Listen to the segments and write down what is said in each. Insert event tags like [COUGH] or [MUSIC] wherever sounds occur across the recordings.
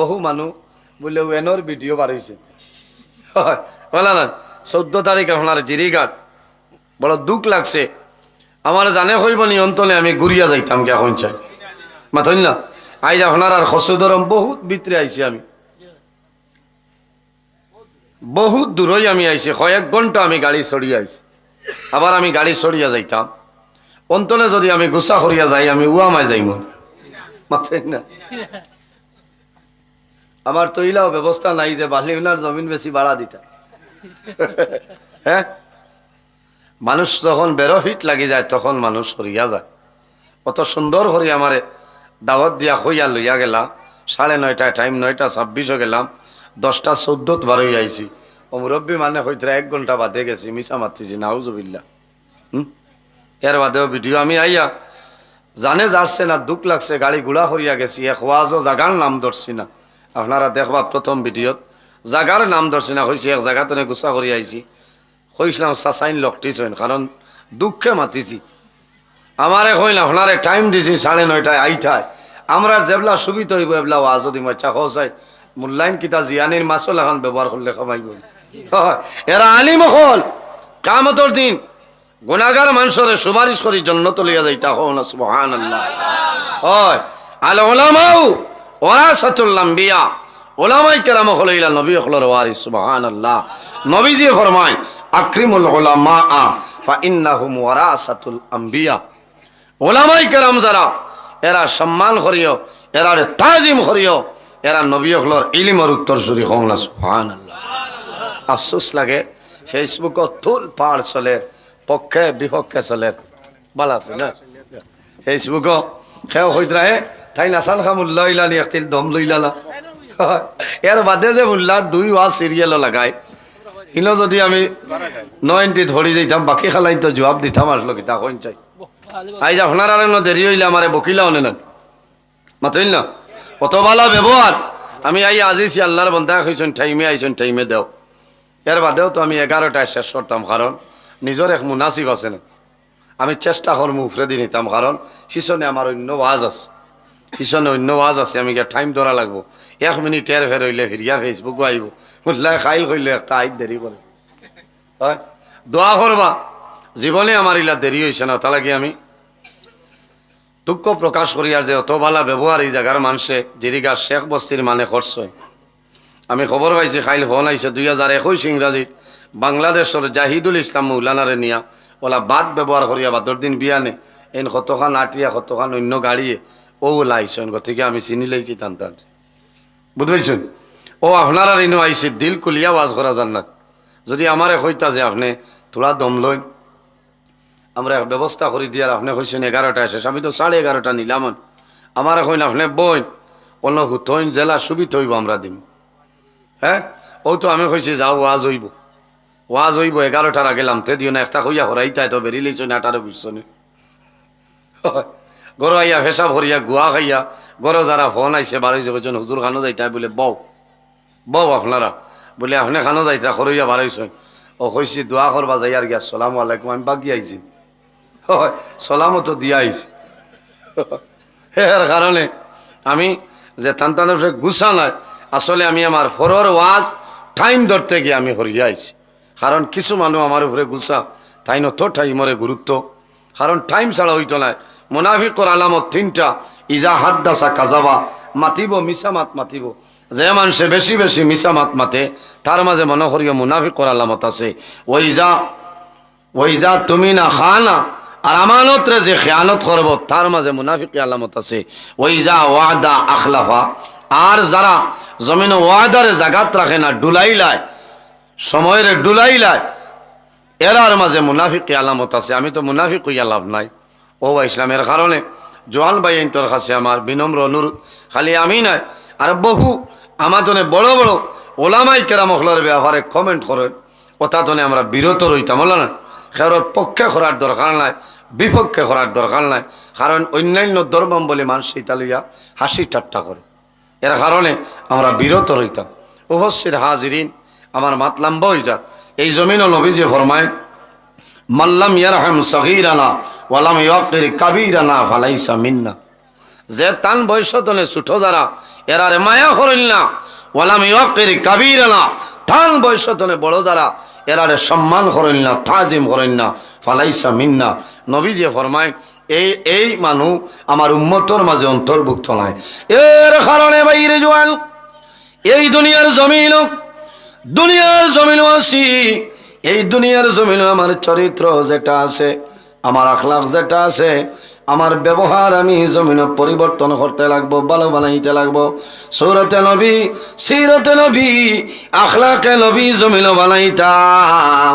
বহু মানুষ বলে ভিডিও বার হয়েছে হয়, বলা না চোদ্দ তারিখ আপনার জিরিঘাট বড় দুঃখ লাগছে। আমার জানে হইব নি অন্তলে আমি ঘুরিয়া যাইতাম কে এখন চাই। মাথইন না। আইজ আপনার আর খসুদরম বহুত ভিতরে আইছি আমি। বহুত দূরই আমি আইছি কয়েক ঘণ্টা আমি গাড়ি সরিয়ে আইছি আবার আমি গাড়ি সরিয়া যাইতাম। অন্তলে যদি আমি গুসা করিয়া যাই আমি উয়ামায় যাইম মাথইন না। আমার তো ইলাও ব্যবস্থা নাই যে বালিউনার জমিন বেশি ভাড়া দিতাম হ্যাঁ? মানুষ যখন বেরো হিট লাগি যায়, তখন মানুষ হরিয়া যায়। কত সুন্দর করে আমারে দাওয়াত দিয়া হইয়া লইয়া গেলাম। সাড়ে নয়টায় টাইম নয়টা ছাব্বিশও গেলাম। দশটা চোদ্দত বারোই আইছি। ও মুরব্বী মানে হইতে এক ঘণ্টা বাদে গেছি মিশা মাতিছি নাউজুবিল্লা হুম? এর বাদেও ভিডিও আমি আইয়া জানে যাচ্ছে না, দুঃখ লাগছে, গাড়ি গুড়া করিয়া গেছি এক ওয়াজও জাগার নাম ধরছি না। আপনারা দেখবা প্রথম ভিডিওত জাগার নাম ধরছি না হয়েছে এক জায়গাতে গুছা করি আইছি কইছিলাম চাচাইন লকটিছ কারণ দুঃখে মাতিছি। আমারে কইল আপনারে টাইম দিছি সাড়ে নয়টায় আইঠায় আমরা যেবলা সুবিধা হইব এবলা ওয়াজ যদি মাচ্চা খসাই মূল্যায়ন কিতা জিয়ানির মাছও লাগান ব্যবহার করলে কমাইব এরা আলিম হল কামতর দিন গুণাগার মানুষরে সুপারিশ করি জন্য তলিয়া যাইতা হন সুবহান আল্লাহ হয় আল ওলামাউ ওরাসাতুল আম্বিয়া। ওলামাই কেরাম হলো ইলা নবী হলর ওয়ারিস সুবহান আল্লাহ নবীজি ফরমায়, আকরিমুল উলামা ফা ইন্নাহুম ওয়ারাসাতুল আম্বিয়া। ওলামাই কেরাম যারা, এরা সম্মান করিও, এরা তাজিম করিও, এরা নবী হলর ইলিমর উত্তর সুরি হংলা সুবহান আল্লাহ আফসোস লাগে ফেসবুকত তুল পাড় চলে, পক্ষে বিপক্ষে চলে, বালা আছে না ফেসবুক সেও হইতরা হে তাই নাচান খা মূল্য ইলানি একটিল দম লইলালা। [LAUGHS] এর বাদে যে মূল্যার দুই ওয়া সিরিয়ালও লাগায়। ইনো যদি আমি নয়নটি ধরি দিতাম, বাকি খালাই তো জবাব দিতাম আসলো কিতা কইন চাই আইজ আপনার আর ন দেরি হইলে আমারে বকিলাও নেন? মাতইল না? অত বালা ব্যবহার আমি আই আজিছি আল্লাহর বন্ধা কইছেন টাইমে আইছেন টাইমে দেও। এর বাদেও তো আমি এগারোটায় শেষ করতাম কারণ নিজের এক মুনাসিব আছে না আমি চেষ্টা করম উফরে দিয়ে নিতাম কারণ পিছনে আমার অন্য ওয়াজ আছে। পিছনে অন্য ওয়াজ আছে, আমি গিয়ে টাইম ধরা লাগবো। এক মিনিট এর ফের হইলে ফিরিয়া ফেসবুকও আইব মুল্লায় খাইল কইলে একটা আইত দেরি করে হয়? দোয়া করবা জীবনে আমার ইলা দেরি হয়েছে না তা আমি। দুঃখ প্রকাশ করি আর যে অত বালা ব্যবহার এই জায়গার মানুষে জিরিগার শেখ বস্তির মানে খরচ আমি খবর পাইছি, খাইল ফোন আইছে দুই হাজার একুশ ইংরাজিত বাংলাদেশের জাহিদুল ইসলাম মৌলানারে নিয়া। ওলা বাদ ব্যবহার করিয়া বাদর দিন বিয়ানে। এন কতখান আটিয়া কতখান অন্য গাড়িয়ে। ও ওলা আইসন গতিকে আমি চিনি লাইছি টান টান বুঝবাইছেন? ও আপনার আর ইনো আইছে, দিল কুলিয়া ওয়াজ করা যান না যদি আমারে কইতা যে আপনি থোড়া দম লইন আমরা এক ব্যবস্থা করে দিয়ার আপনি কইছেন এগারোটা শেষ, আমি তো সাড়ে এগারোটা নিলাম। আমার কইন, আপনি বইন, অন্য হুতইন জেলা সুবিধ হইব, আমরা দিম। হ্যাঁ? ও তো আমি কইছি, যাও, ওয়াজ হইব। ওয়াজ হইব, এগারোটার আগে লামতে দিও না, একটা কইয়া হরাইতাই তো বেরিয়ে লইছ না, আঠারো বিশনে [LAUGHS] গরো আইয়া ফেসা ভরিয়া গুয়া খাইয়া গরো যারা ফোন আইসে বারোইছে বলছেন হুজুর খানো যাইতাই বলে বউ বউ আপনারা বলে, আপনি খানো যাইতা খরইয়া বারোইছেন ও কইছি দোয়া করবা যাই আর গিয়া সালাম আলাইকুম আমি বাকি আইছি হয় সালামও তো দিয়া আইছি এর কারণে আমি যে তান্তানের গুছা নাই আসলে আমি আমার ফরর ওয়াজ টাইম ধরতে গিয়ে আমি হরিয়া আইছি কারণ কিছু মানুষ আমার উপরে গুছা, তাই নত টাইমরে গুরুত্ব কারণ টাইম ছাড়া হইতো না। মোনাফিকর আলামত তিনটা। ইজা হাত দাসা কাজাবা, মাতিব মিশা মাত মাতিব। যে মানুষে বেশি বেশি মিশা মাত মাতে তার মাঝে মনে করিও মুনাফিকর আলামত আছে। ওই যা ওই যা তুমি না, খানা। আর আমানতরে যে খেয়ানত করব, তার মাঝে মুনাফিক আলামত আছে। ওই যা ওয়াদা আখলাফা। আর যারা জমিনে ওয়াদারে জাগাত রাখে না, ডুলাইলায়, সময়ের ডুলাইলায় এরার মাঝে মুনাফিক আলামত আছে, আমি তো মুনাফিক হইয়া লাভ নাই। ও ইসলামের কারণে জোয়ান ভাই তোর কাছে আমার বিনম্র অনুরোধ। খালি আমি নাই আর বহু আমাতনে বড় বড় ওলামাই কেরামখলার ব্যবহারে কমেন্ট করেন ওতাতনে আমরা বিরত রইতাম হলো না? কারোর পক্ষে করার দরকার নাই, বিপক্ষে করার দরকার নাই, কারণ অন্যান্য ধর্মম বলে মানুষ ইতালিয়া হাসি ঠাট্টা করে। এর কারণে আমরা বিরত রইতাম। উপস্থিত হাজিরিন, আমার মাতলাম বই যা এই জমিন নবীজি ফরমায় মাল্লাম ইয়ারহাম সগীরানা ওয়ালাম ইয়াকির কাবীরানা ফালাইসা মিন্না। যে তান বয়সতনে ছুটো যারা, এরারে মায়া করিল না। ওয়ালাম ইয়কের কাবির না থান বয়স তলে বড় যারা, এরারে সম্মান করেন না, তাজিম করেন না, ফালাইসা মিন্না। নবী যে ফরমায়, এই এই মানুষ আমার উম্মতর মাঝে অন্তর্ভুক্ত নাই। এর কারণে বাইরে জোয়ান এই দুনিয়ার জমিন দুনিয়ার জমিন আছি এই দুনিয়ার জমিন আমার চরিত্র যেটা আছে, আমার আখলাখ যেটা আছে, আমার ব্যবহার আমি জমিন পরিবর্তন করতে লাগবো, ভালো বানাইতে লাগবো। সৌরতে নবী, সিরতে নবী, আখলাকে নবী জমিন বানাইতাম।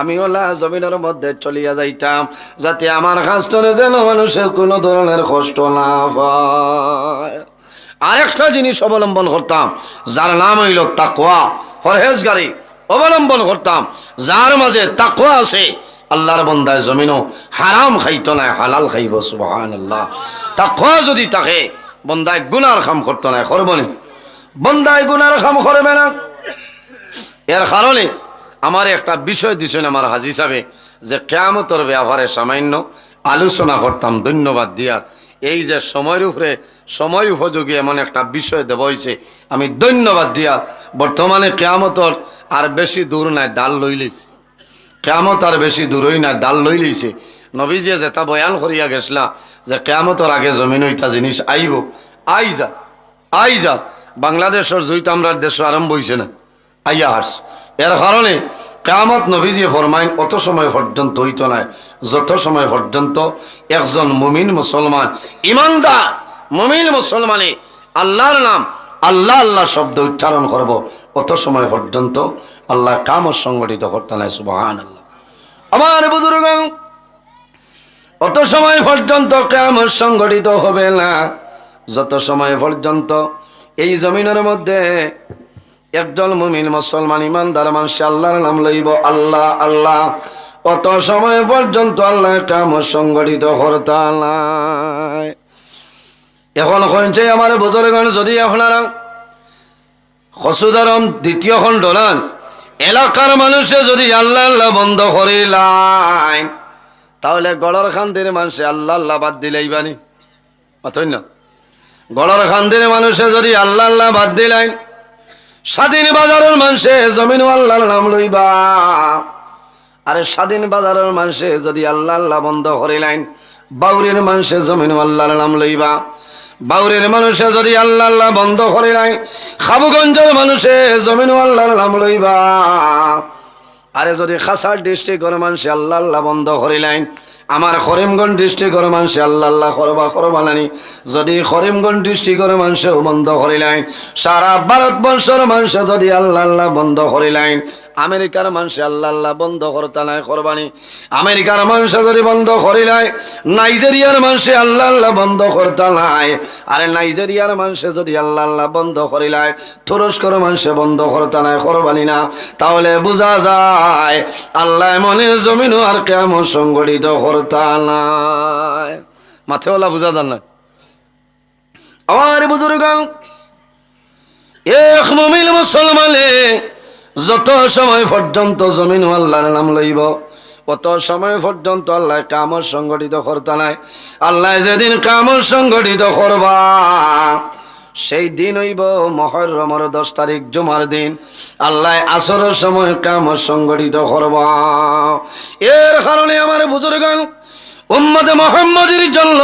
আমি ওলা জমিনের মধ্যে চলিয়া যাইতাম, যাতে আমার কাজটনে যেন মানুষের কোনো ধরনের কষ্ট না পায় আরেকটা জিনিস অবলম্বন করতাম, যার নাম হইল তাকোয়া ফরহেজগারি অবলম্বন করতাম। যার মাঝে তাকোয়া আছে, আল্লাহর বন্দায় জমিনও হারাম খাইত না, হালাল খাইব সুবহান আল্লাহ তাকোয়া যদি থাকে, বন্দায় গুনার খাম করতো না করবনি বন্দায় গুনার খাম করবে না। এর কারণে আমার একটা বিষয় দিছেন আমার হাজি সাহেব, যে কেয়ামতর ব্যাপারে সামান্য আলোচনা করতাম, ধন্যবাদ দিয়ার এই যে সময়ের উপরে সময় উপযোগী এমন একটা বিষয় দেব হয়েছে আমি ধন্যবাদ দিয়া বর্তমানে কেয়ামতর আর বেশি দূর নাই ডাল লই কেয়ামত আর বেশি দূরই না ডাল লই লইছে। নবীজিয়ে যেটা বয়ান করিয়া গেছলা যে কেয়ামতর আগে জমিন ওইটা জিনিস আইব, আই যা আই যা। বাংলাদেশের জুইত আমরার দেশ আরম্ভ হয়েছে না, আইয়া হাস এর কারণে কেয়ামত নবীজি ফরমাইন, অত সময় পর্যন্ত হইত নাই, যত সময় পর্যন্ত একজন মুমিন মুসলমান, ইমানদার মুমিন মুসলমানে আল্লাহর নাম, আল্লাহ আল্লাহ শব্দ উচ্চারণ করব, অত সময় পর্যন্ত আল্লাহ কামত সংগঠিত করতে নাই সুবাহান আল্লাহ আমার বুজুর্গ অত সময় পর্যন্ত কেমন সংগঠিত হবে না, যত সময় পর্যন্ত এই জমিনের মধ্যে একজন মুমিন মুসলমান ইমানদার মানুষ, আল্লাহর নাম লইব আল্লাহ আল্লাহ। অত সময় পর্যন্ত আল্লাহ কাম সংগঠিত হরতাল এখন কইছে আমার বুজুর্গণ, যদি আপনারা খসুদারম দ্বিতীয় খণ্ড নান এলাকার মানুষে যদি আল্লাহ আল্লাহ বন্ধ করিলাইন তাহলে গড়র খান্দের মানুষে আল্লাহ আল্লাহ বাদ দিলেই বানি মাথই না? গড়র খান্দের মানুষে যদি আল্লাহ আল্লাহ বাদ দিলাইন স্বাধীন বাজারের মানুষে জমিন আল্লাহর নাম লইবা। আরে স্বাধীন বাজারের মানুষে যদি আল্লাহ আল্লাহ বন্ধ করিলাইন বাউরের মানুষে জমিন আল্লাহর নাম লইবা। বাউরের মানুষে যদি আল্লাহ আল্লাহ বন্ধ করিলাই খাবুগঞ্জের মানুষে জমিন আল্লাহর নাম লইবা। আরে যদি খাসার ডিস্ট্রিক্টের মানুষে আল্লাহ আল্লাহ বন্ধ করিলাইন আমার করিমগঞ্জ ডিস্ট্রিক্টের মানুষে আল্লাহ আল্লাহ নানি। যদি করিমগঞ্জ ডিস্ট্রিক্টের মানুষেও বন্ধ করিলাইন সারা ভারতবর্ষের মানুষে যদি আল্লাহ আল্লাহ বন্ধ করিলাইন আমেরিকার মানুষে, আল্লাহ আল্লাহ, বন্ধ করতা নাই করবানি। আমেরিকার মানুষে যদি বন্ধ করিলাই নাইজেরিয়ার মানুষে, আল্লাহ আল্লাহ, বন্ধ করতা নাই আরে নাইজেরিয়ার মানুষে যদি আল্লাহ আল্লাহ, বন্ধ করিলাই তুরস্কর মানুষে বন্ধ করতা নাই করবানি না। তাহলে বোঝা যায়, আল্লাহ মনে জমিন আর কেমন সংগঠিত করতা নাই মাথেওয়ালা বোঝা যান না। আমার বুজুর্গ, এক মমিল মুসলমানে যত সময় পর্যন্ত জমিন আল্লাহর নাম লইব, অত সময় পর্যন্ত আল্লাহ কামর সংগঠিত করতে নাই। আল্লাহ যেদিন কামর সংগঠিত করবা, সেই দিন হইব মহরমর দশ তারিখ জুমার দিন। আল্লাহ আসরের সময় কামর সংগঠিত করবা। এর কারণে আমার বুজুর্গ উম্মদে মোহাম্মদের জন্য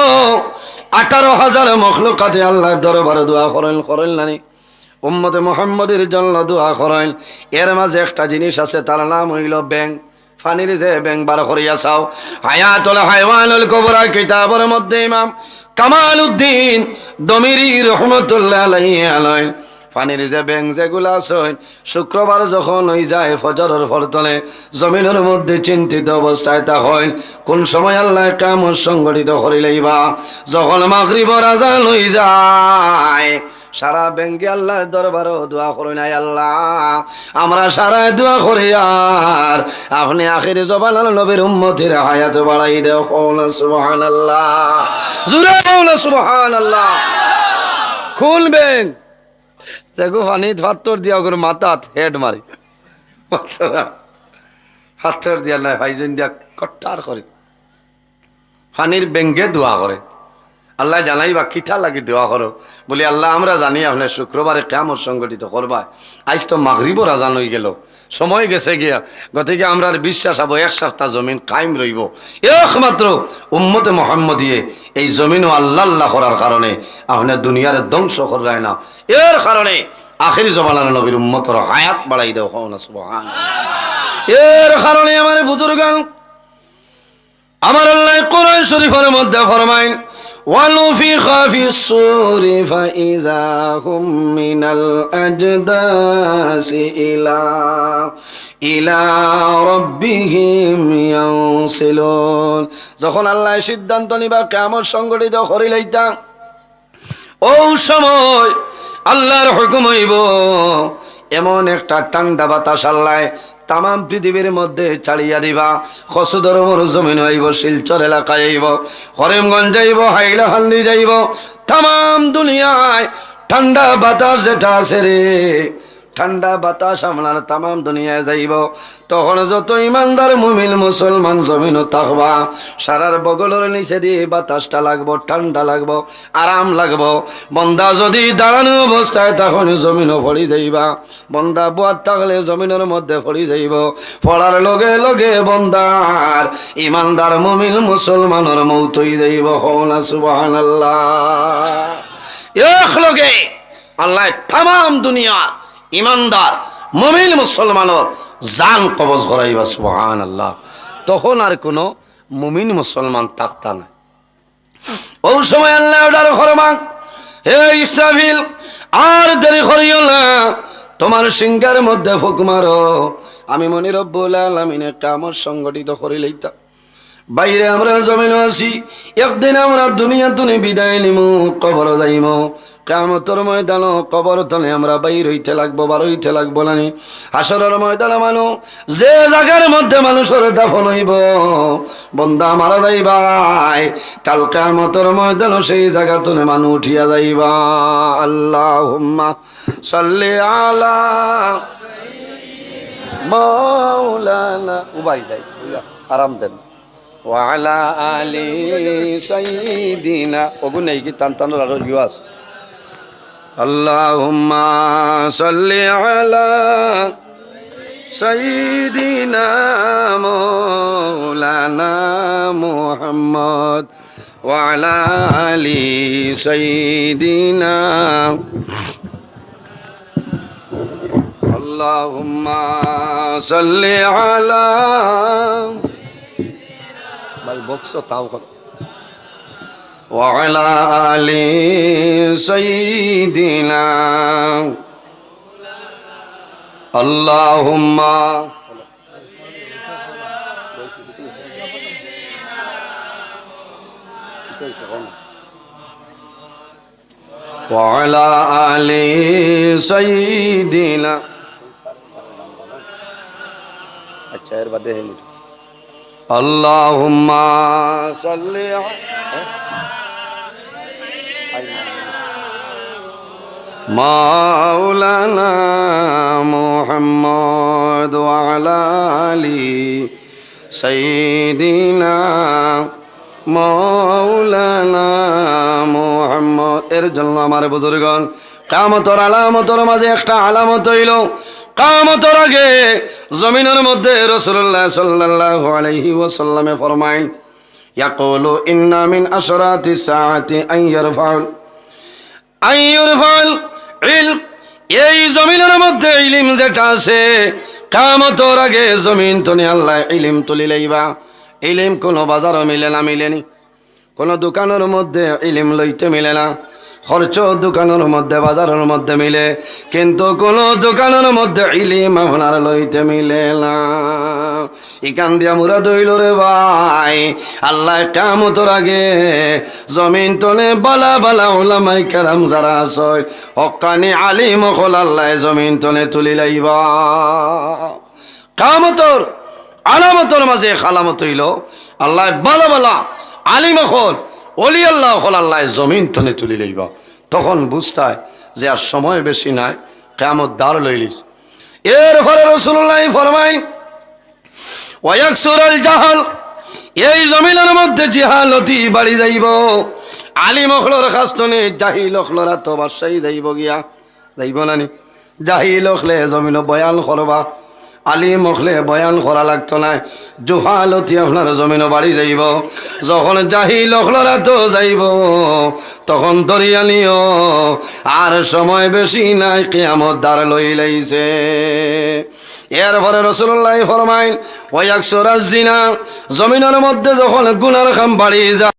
আঠারো হাজার মখলুকাতে আল্লাহ দরবারে দোয়া করেন করেন নানি উম্মতে মোহাম্মদের জন্য দোয়া করেন এর মাঝে একটা জিনিস আছে, তার নাম হইল ব্যাং ফানির যে ব্যাং বার করিয়া চাও। হায়াতুল হাইওয়ানুল কবরা কিতাবের মধ্যে ইমাম কামাল উদ্দিন দমিরি রহমতুল্লাহ আলাইহি পানির যে ব্যাং যেগুলো আছে, শুক্রবার যখন ওই যায় ফজরের ফরতলে জমিনের মধ্যে চিন্তিত অবস্থায় তা হয়, কোন সময় আল্লাহ কাম সংগঠিত করিলেইবা যখন মাগরিবর আজান হই যায় সারা ব্যাঙ্গে আল্লাহর দরবারও দোয়া করি নাই আল্লাহ। আমরা সারা দোয়া করি আর আপনি আখির জবান নবীর উম্মতির হায়াত বাড়াই দেও কওলা সুবহানাল্লাহ। জুরে কওলা সুবহানাল্লাহ। খুলবেন দেখো পানিত পাত্তর দিয়া করে মাথাত হেড মারি। হাতর দিয়া নাই ভাইজন দিয়া কট্টার করে। পানির বেঙ্গে দোয়া করে। আল্লাহ জানাই বা কিঠা লাগি দেওয়া করো। বলি, আল্লাহ, আমরা জানি আপনার শুক্রবারে কেমন সংগঠিত করবা আজ তো মাগরিবও রাজান হয়ে গেল। সময় গেছে গিয়া। গতিকে আমরা বিশ্বাস হব এক সপ্তাহ জমিন কায়েম রইব। একমাত্র উম্মতে মোহাম্মদিয়ে এই জমিনও আল্লাহ আল্লাহ করার কারণে আপনার দুনিয়ার ধ্বংস করায় না। এর কারণে আখিরি জমানার নবীর উম্মতর হায়াত বাড়াই দেওয়া হও না সুবহান এর কারণে আমার বুজুর্গান, আমার আল্লাহ কোরআন শরীফের মধ্যে ফরমাইন ونفخ في الصور فإذا هم من الأجداث إلى إلى ربهم ينسلون যখন আল্লাহ সিদ্ধান্ত নিবা কেমন সংগঠিত করিলাইতা ও সময় আল্লাহর হুকুম হইব এমন একটা ঠান্ডা বাতাস আল্লাহ তাম পৃথিবীর মধ্যে চালিয়া দিবা। খসুদর মর জমিন হইব, শিলচর এলাকায় যাইব হরিমগঞ্জ যাইব হাইলা হাইলাহান্দি যাইব। তামাম দুনিয়ায় ঠান্ডা বাতাস যেটা আছে রে। ঠান্ডা বাতাস আমলার তামাম দুনিয়ায় যাইব। তখন যত ইমানদার মুমিল মুসলমান জমিনও থাকবা সারার বগলের নিচে দিয়ে বাতাসটা লাগবো, ঠান্ডা লাগবো, আরাম লাগবো। বন্দা যদি দাঁড়ানো অবস্থায় তখন জমিনও পড়ি যাইবা। বন্দা বুয়ার থাকলে জমিনের মধ্যে পড়ি যাইব। পড়ার লগে লগে বন্দার ইমানদার মুমিল মুসলমানের মৌতই যাইব। হওনা সুবাহ এক লগে আল্লাহ তাম দুনিয়া ইমানদার মমিল মুসলমানের জান কবজ করাইবা সুবহান আল্লাহ তখন আর কোনো মুমিন মুসলমান থাকতা না। ও সময় আল্লাহ ওটার খরমাক হে ইসরাফিল, আর দেরি করিও না, তোমার সিংহার মধ্যে ফুক মারো। আমি মনি রব্বুল আলামিনে কামর সংগঠিত করিলেইতা বাইরে আমরা জমিন আছি। একদিন আমরা দুনিয়া তুনি বিদায় নিমু, কবর যাইমু। কামতর ময়দান কবর তলে আমরা বাইর হইতে লাগবো, বার হইতে লাগবো নানি হাসরের ময়দানে মানু, যে জায়গার মধ্যে মানুষের দাফন হইব, বন্দা মারা যাইবাই। কাল কামতর ময়দান সেই জায়গা তুলে মানু উঠিয়া যাইবা। আল্লাহ সাল্লি আলা মাওলানা। উবাই যাই আরাম দেন। ওয়ালা আলি সাইদিনা ওগু নেই কি টানোর আরও ইউ আছে আল্লাহুম্মা সাল্লি আলা সাইদিনা মৌলানা মুহাম্মদ ওয়ালা আলি সাইদিনা। আল্লাহুম্মা সাল্লি আলা ভাই বকস তাও করো وعلى آل سيدنا اللهم وعلى آل سيدنا আচ্ছা এর বাদে হয়ে اللهم صل مولانا محمد وعلى آل سيدنا মৌলানা মোহাম্মদ এর জন্য আমার বুজুর্গন কামতর আলামতর মাঝে একটা আলামত হইল কামতর আগে জমিনের মধ্যে রসুল্লাহ সাল্লাহ আলহি ওসাল্লামে ফরমাইন, ইয়াকুলু ইন্না মিন আশরাতি সাআতি আন ইয়ারফাউল। আন ইয়ারফাউল ইলম, এই জমিনের মধ্যে ইলিম যেটা আছে, কামতর আগে জমিন তনি আল্লাহ ইলিম তুলি লইবা ইলিম কোনো বাজারও মিলে না, মিলেনি। কোনো দোকানের মধ্যে ইলিম লইতে মিলে না। খরচ দোকানের মধ্যে, বাজারের মধ্যে মিলে, কিন্তু কোন দোকানের মধ্যে ইলিম আপনার লইতে মিলে না। ইকান দিয়া মুরা দইল রে ভাই, আল্লাহ কামতর আগে জমিন তলে বালা বালা ওলামাই কেরাম যারা আছে, হকানি আলিম হল আল্লাহ জমিন তলে তুলি লাইবা। কামতর, আলামতর মাঝে খালামত হইল, আল্লাহ বালা বালা আলিম হল অলি আল্লাহ আল্লাহ জমিন তনে তুলি লইব। তখন বুঝতায় যে আর সময় বেশি নাই কেমন দ্বার লইলিস ফলে রসুল্লাহ ফরমাই জাহাল এই জমিনের মধ্যে জিহালতি বাড়ি যাইব। আলিম অখলর খাস্তনে জাহিল অখলরা তো বাদশাহী যাইব গিয়া। যাইব নানি জাহিল অখলে জমিন বয়াল করবা। আলিম অখলে বয়ান করা লাগতো না। জোহালতি আপনার জমিন বাড়ি যাইব। যখন জাহিল অখলরা তো যাইব। তখন দরিয়া নিও। আর সময় বেশি নাই, কেয়ামত দ্বার লই লাইছে। এরপরে রসুল্লাহ ফরমাইন ওই একশো রাজিনা জমিনের মধ্যে যখন গুনার খাম বাড়ি যায়